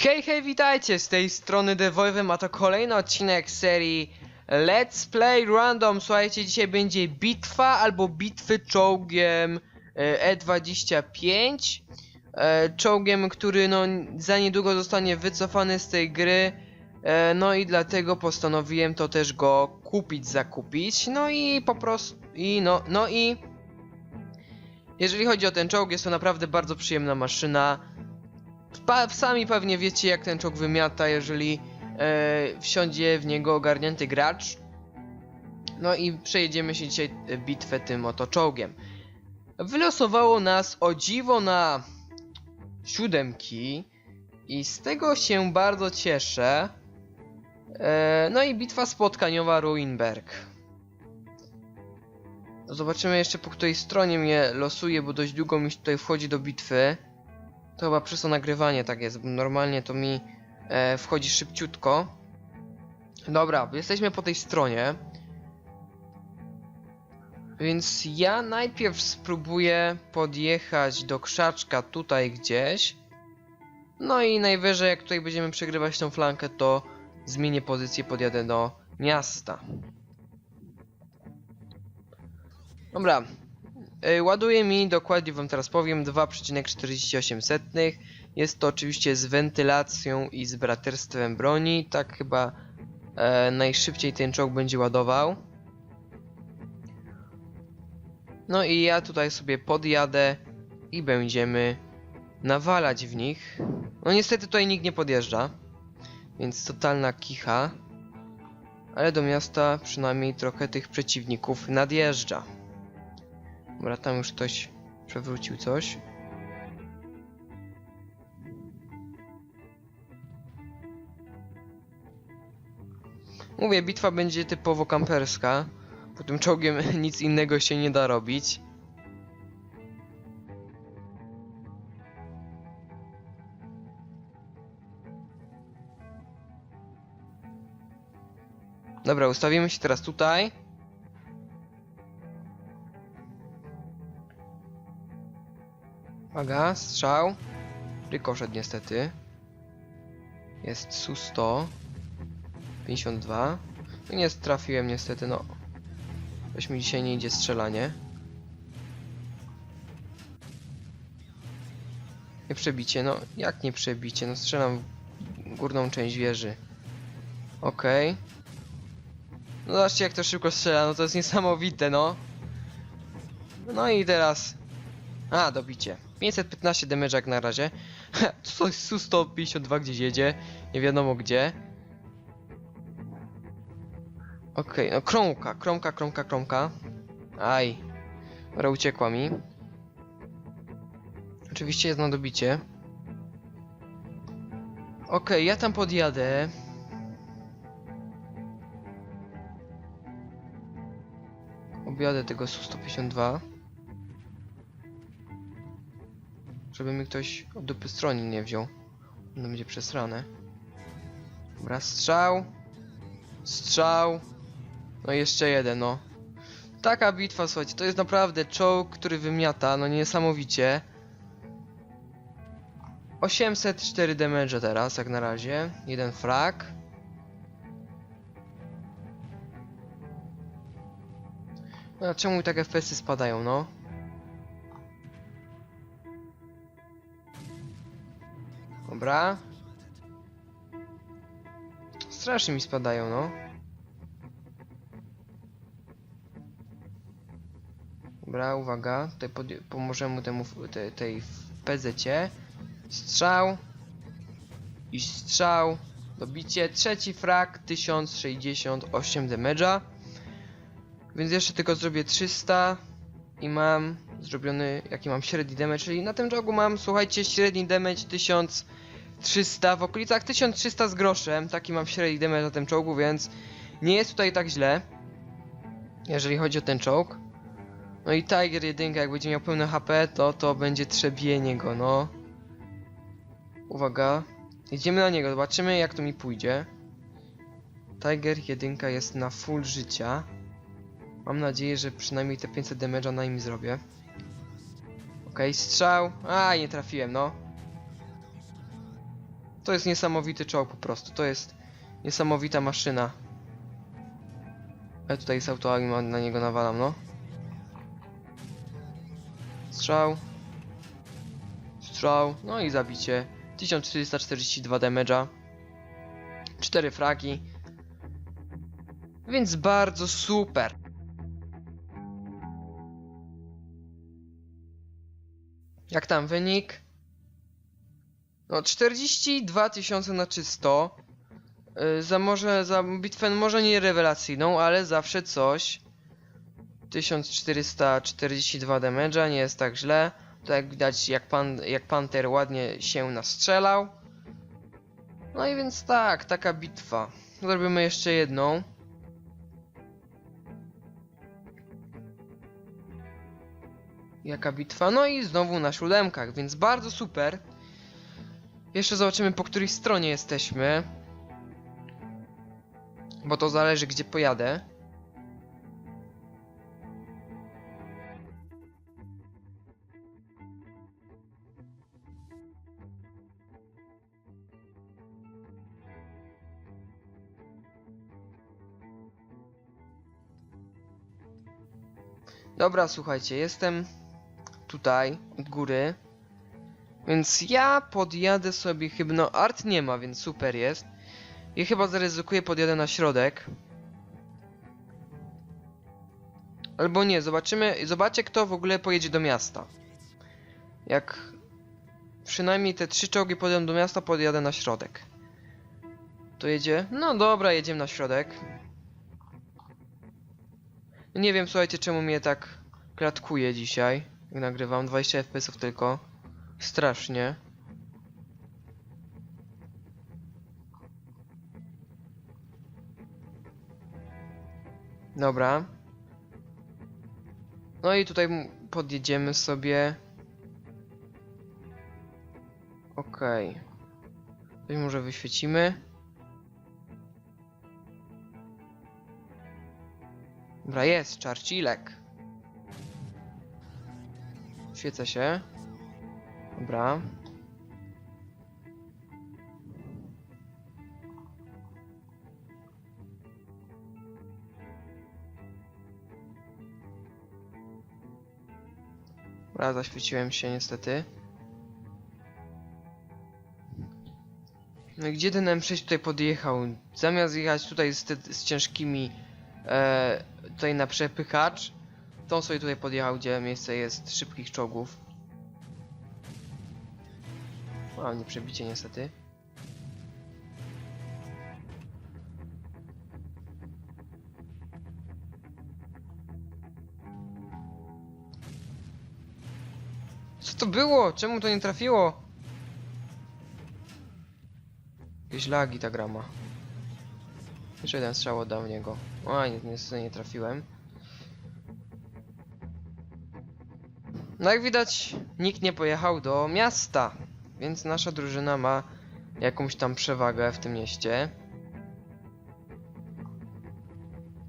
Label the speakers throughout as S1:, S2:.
S1: Hej, hej, witajcie! Z tej strony Devolvem, a to kolejny odcinek serii Let's Play Random. Słuchajcie, dzisiaj będzie bitwa albo bitwy czołgiem e, E25. E, Czołgiem, który no za niedługo zostanie wycofany z tej gry. E, No i dlatego postanowiłem to też go kupić, zakupić. No i po prostu, i no, no i... Jeżeli chodzi o ten czołg, jest to naprawdę bardzo przyjemna maszyna. Pa, sami pewnie wiecie jak ten czołg wymiata, jeżeli e, wsiądzie w niego ogarnięty gracz. No i przejedziemy się dzisiaj e, bitwę tym oto czołgiem. Wylosowało nas o dziwo na siódemki i z tego się bardzo cieszę. E, no i bitwa spotkaniowa Ruinberg. Zobaczymy jeszcze po której stronie mnie losuje, bo dość długo mi tutaj wchodzi do bitwy. To chyba przez to nagrywanie tak jest, normalnie to mi e, wchodzi szybciutko. Dobra, jesteśmy po tej stronie. Więc ja najpierw spróbuję podjechać do krzaczka tutaj gdzieś. No i najwyżej jak tutaj będziemy przegrywać tą flankę, to zmienię pozycję, podjadę do miasta. Dobra, ładuje mi, dokładnie wam teraz powiem, 2,48. Jest to oczywiście z wentylacją i z braterstwem broni. Tak chyba e, najszybciej ten czołg będzie ładował. No i ja tutaj sobie podjadę i będziemy nawalać w nich. No niestety tutaj nikt nie podjeżdża, więc totalna kicha. Ale do miasta przynajmniej trochę tych przeciwników nadjeżdża. Dobra, tam już ktoś przewrócił coś. Mówię, bitwa będzie typowo kamperska. Po tym czołgiem nic innego się nie da robić. Dobra, ustawimy się teraz tutaj. Uwaga, strzał. Rykoszet niestety. Jest Su-100. 52. No nie trafiłem niestety, no. Coś mi dzisiaj nie idzie strzelanie. Nie przebicie, no jak nie przebicie? No strzelam w górną część wieży. Okej. No zobaczcie jak to szybko strzela, no to jest niesamowite, no. No i teraz... A, dobicie. 515 damage jak na razie. Coś Su-152 gdzieś jedzie. Nie wiadomo gdzie. Okej, no kromka, kromka, kromka, kromka. Aj. Dobra, uciekła mi. Oczywiście jest na dobicie. Okej, ja tam podjadę. Objadę tego Su-152. Żeby mi ktoś od dupy nie wziął. No będzie przesrane. Dobra, strzał. Strzał. No i jeszcze jeden, no. Taka bitwa, słuchajcie, to jest naprawdę czołg, który wymiata, no niesamowicie. 804 damage teraz, jak na razie. Jeden frag. No a czemu tak FPS-y spadają, no? Dobra. Strasznie mi spadają, no. Dobra, uwaga. Tutaj pomożemy temu te, tej w PZ-cie. Strzał. I strzał. Dobicie. Trzeci frag. 1068 damage'a. Więc jeszcze tylko zrobię 300. I mam zrobiony, jaki mam średni damage, czyli na tym jogu mam, słuchajcie, średni damage 1300, w okolicach 1300 z groszem, taki mam średni damage na tym czołgu, więc nie jest tutaj tak źle, jeżeli chodzi o ten czołg. No i Tiger 1, jak będzie miał pełne HP, to to będzie trzebienie go, no. Uwaga, jedziemy na niego, zobaczymy jak to mi pójdzie. Tiger 1 jest na full życia. Mam nadzieję, że przynajmniej te 500 damage'a na nim zrobię. Okej, strzał. A, nie trafiłem, no. To jest niesamowity czołg po prostu. To jest niesamowita maszyna. Ja tutaj z auto na niego nawalam, no. Strzał. Strzał. No i zabicie. 1442 damage'a. 4 fragi. Więc bardzo super. Jak tam wynik? No 42 tysiące na czysto. Yy, za może za bitwę może nie rewelacyjną, ale zawsze coś. 1442 damage'a, nie jest tak źle. To jak widać, jak, pan, jak Panther ładnie się nastrzelał. No i więc tak, taka bitwa. Zrobimy jeszcze jedną. Jaka bitwa? No i znowu na siódemkach, więc bardzo super. Jeszcze zobaczymy po której stronie jesteśmy. Bo to zależy gdzie pojadę. Dobra, słuchajcie, jestem tutaj od góry. Więc ja podjadę sobie chyba, no art nie ma, więc super jest. I chyba zaryzykuję, podjadę na środek. Albo nie, zobaczymy, zobaczcie kto w ogóle pojedzie do miasta. Jak przynajmniej te trzy czołgi podjadą do miasta, podjadę na środek. To jedzie? No dobra, jedziemy na środek. Nie wiem, słuchajcie, czemu mnie tak klatkuje dzisiaj, nagrywam. 20 fps tylko. Strasznie. Dobra. No i tutaj podjedziemy sobie. Okej. Coś może wyświecimy. Dobra, jest, czarcilek. Świecę się. Dobra. Dobra, zaświeciłem się niestety. No gdzie ten M6 tutaj podjechał? Zamiast jechać tutaj z, te, z ciężkimi e, tutaj na przepychacz, to sobie tutaj podjechał, gdzie miejsce jest szybkich czołgów. A, nie przebicie niestety. Co to było? Czemu to nie trafiło? Jakieś lagi ta grama. Jeszcze jeden strzał oddał w niego. O, nie, niestety nie trafiłem. No jak widać, nikt nie pojechał do miasta, więc nasza drużyna ma jakąś tam przewagę w tym mieście.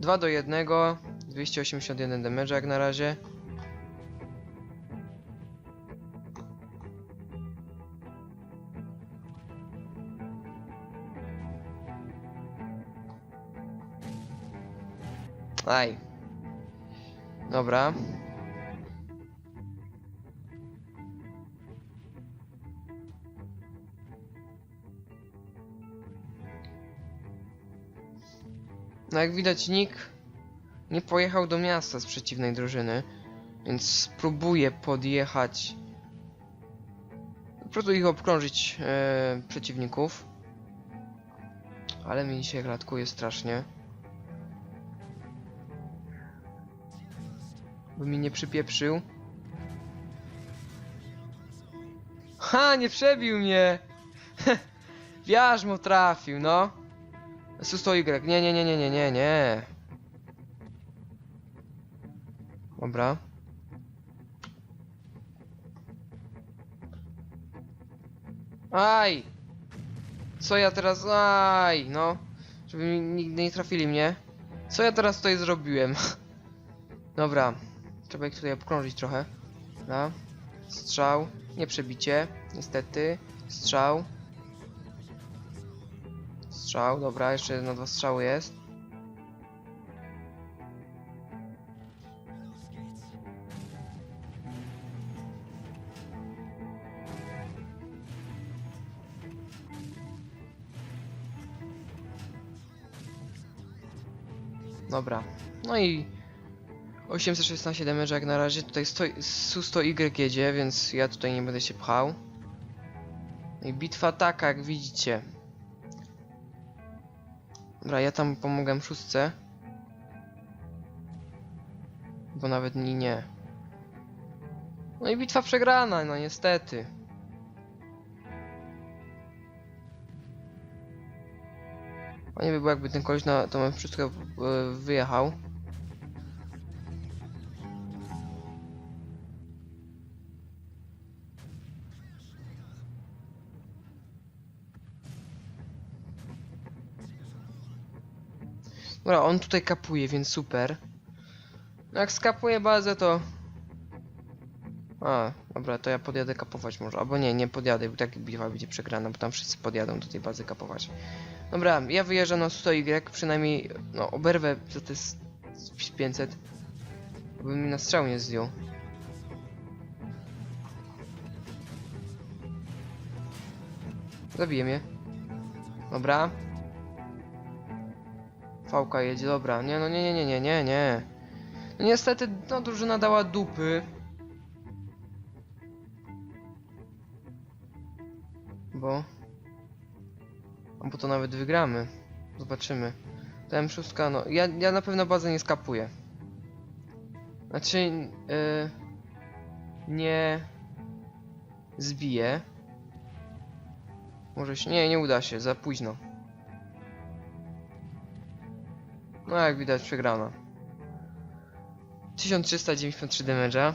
S1: 2 do 1, 281 damage jak na razie. Aj. Dobra. No jak widać nikt nie pojechał do miasta z przeciwnej drużyny, więc spróbuję podjechać. Po prostu ich obkrążyć e, przeciwników. Ale mi dzisiaj klatkuje strasznie. By mi nie przypieprzył. Ha, nie przebił mnie! Wiarz mu trafił, no. Susto Y. Nie, nie, nie, nie, nie, nie, nie. Dobra. Aj! Co ja teraz... Aj, no. Żeby nigdy nie trafili mnie. Co ja teraz tutaj zrobiłem? Dobra. Trzeba ich tutaj obkrążyć trochę. Dobra. Strzał. Nie przebicie. Niestety. Strzał. Strzał, dobra, jeszcze na dwa strzały jest. Dobra, no i 816 damage jak na razie, tutaj stoi, Su100Y jedzie, więc ja tutaj nie będę się pchał. I bitwa taka, jak widzicie. Dobra, ja tam pomogę szóstce. Bo nawet nie, nie. No i bitwa przegrana, no niestety. Fajnie by było jakby ten koleś na tą wszystko e, wyjechał. Dobra, on tutaj kapuje, więc super. No jak skapuje bazę, to... A, dobra, to ja podjadę kapować może. Albo nie, nie podjadę, bo tak bitwa będzie przegrana, bo tam wszyscy podjadą do tej bazy kapować. Dobra, ja wyjeżdżam na 100Y, przynajmniej, no, oberwę za te s- s- 500. By mi na strzał nie zdjął. Zabiję mnie. Dobra. Fałka jedzie, dobra. Nie, no nie, nie, nie, nie, nie, nie. No niestety, no drużyna dała dupy. Bo... A bo to nawet wygramy. Zobaczymy. To M6, no, ja, ja na pewno bazę nie skapuję. Znaczy, yy, nie zbiję. Może się, nie, nie uda się, za późno. No jak widać przegrana. 1393 damage'a.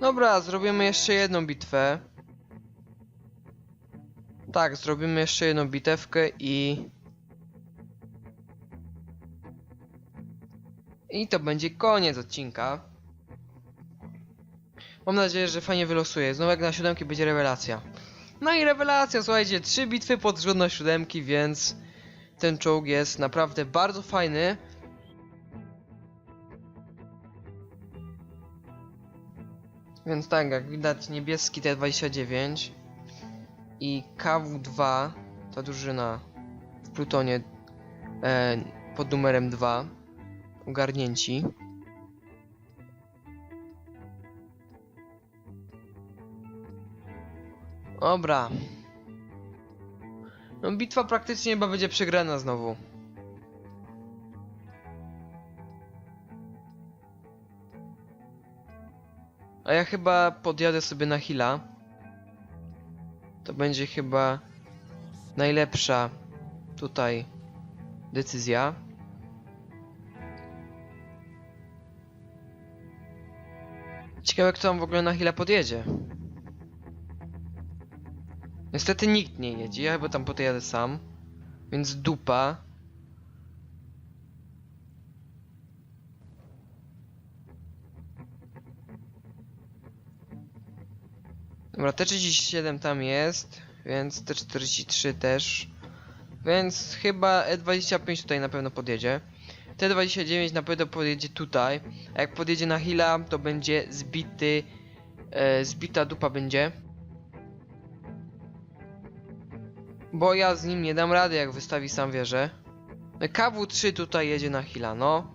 S1: Dobra, zrobimy jeszcze jedną bitwę. Tak, zrobimy jeszcze jedną bitewkę i... I to będzie koniec odcinka. Mam nadzieję, że fajnie wylosuje. Znowu jak na siódemki będzie rewelacja. No i rewelacja, słuchajcie, trzy bitwy pod rząd na siódemki, więc ten czołg jest naprawdę bardzo fajny. Więc tak, jak widać niebieski T29 i KW2, ta drużyna w Plutonie e, pod numerem 2, ogarnięci. Dobra. No bitwa praktycznie chyba będzie przegrana znowu. A ja chyba podjadę sobie na Hila. To będzie chyba najlepsza tutaj decyzja. Ciekawe kto tam w ogóle na Hila podjedzie. Niestety nikt nie jedzie, ja chyba tam podjadę sam. Więc dupa. Dobra, T37 tam jest, więc T43 też. Więc chyba E25 tutaj na pewno podjedzie. T29 na pewno podjedzie tutaj. A jak podjedzie na Hila, to będzie zbity. E, zbita dupa będzie. Bo ja z nim nie dam rady, jak wystawi sam wieżę. KW3 tutaj jedzie na Hila, no.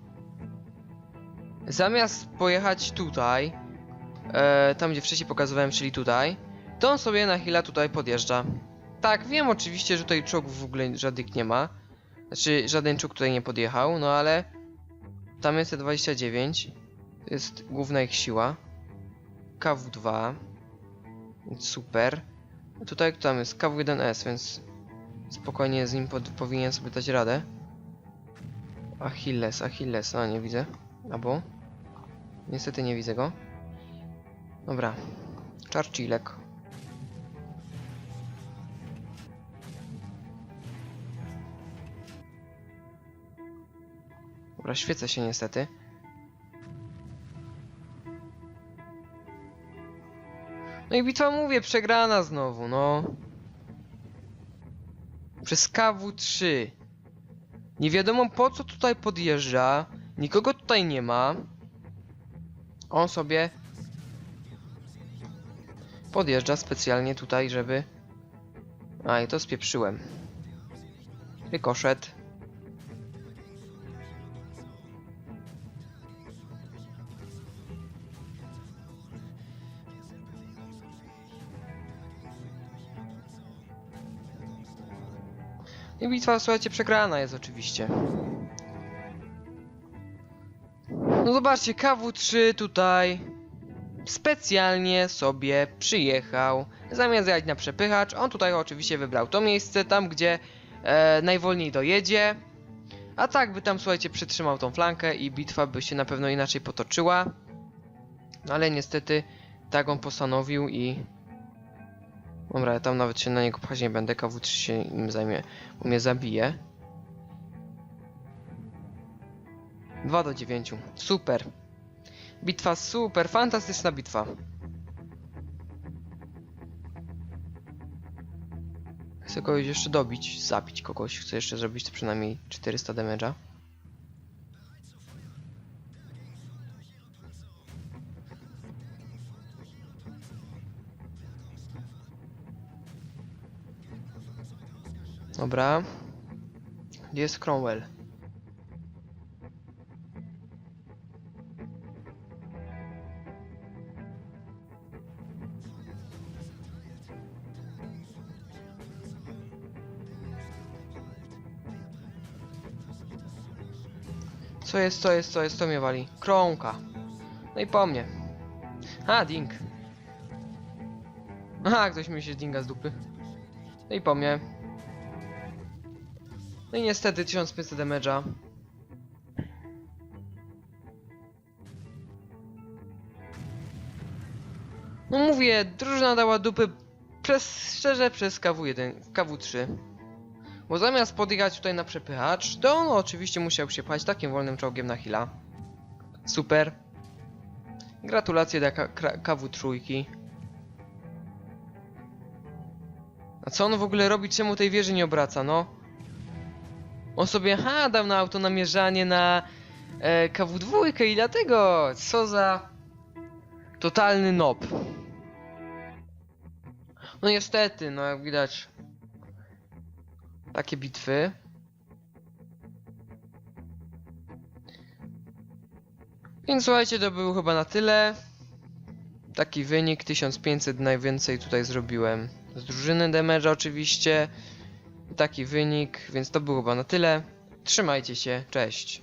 S1: Zamiast pojechać tutaj, e, tam gdzie wcześniej pokazywałem, czyli tutaj, to on sobie na Hila tutaj podjeżdża. Tak, wiem oczywiście, że tutaj czołgów w ogóle żadnych nie ma. Znaczy, żaden czołg tutaj nie podjechał, no ale tam jest T29. To jest główna ich siła. KW2. Więc super. Tutaj tam jest? KW1S, więc spokojnie z nim pod, powinien sobie dać radę. Achilles, Achilles, no nie widzę. Albo? Niestety nie widzę go. Dobra. Czarczilek. Dobra, świecę się niestety. No i bitwa mówię, przegrana znowu, no. Przez KW3. Nie wiadomo po co tutaj podjeżdża. Nikogo tutaj nie ma. On sobie podjeżdża specjalnie tutaj, żeby... A, i to spieprzyłem. Rykoszet. I bitwa, słuchajcie, przegrana jest oczywiście. No zobaczcie, KW3 tutaj specjalnie sobie przyjechał. Zamiast jechać na przepychacz, on tutaj oczywiście wybrał to miejsce, tam gdzie e, najwolniej dojedzie. A tak by tam, słuchajcie, przytrzymał tą flankę i bitwa by się na pewno inaczej potoczyła. No ale niestety tak on postanowił i... Dobra, ja tam nawet się na niego pchać nie będę, KW3 się nim zajmie, bo mnie zabije. 2 do 9. Super. Bitwa super, fantastyczna bitwa. Chcę kogoś jeszcze dobić, zabić kogoś. Chcę jeszcze zrobić przynajmniej 400 damage'a. Dobra. Gdzie jest Cromwell? Co jest, co jest, co jest, co mnie wali? Krąka. No i po mnie. A, ding. Aha, ktoś mi się dinga z dupy. No i po mnie. No i niestety 1500 damage'a. No mówię, drużyna dała dupy przez, szczerze przez KW1, KW3. Bo zamiast podjechać tutaj na przepychacz, to on oczywiście musiał się pchać takim wolnym czołgiem na hila. Super. Gratulacje dla K- Kra- KW3. A co on w ogóle robi? Czemu tej wieży nie obraca, no? On sobie, ha, dał na auto namierzanie na e, KW2 i dlatego, co za totalny nob. No niestety, no jak widać, takie bitwy. Więc słuchajcie, to było chyba na tyle. Taki wynik, 1500 najwięcej tutaj zrobiłem. Z drużyny damage oczywiście. Taki wynik, więc to było chyba na tyle. Trzymajcie się, cześć.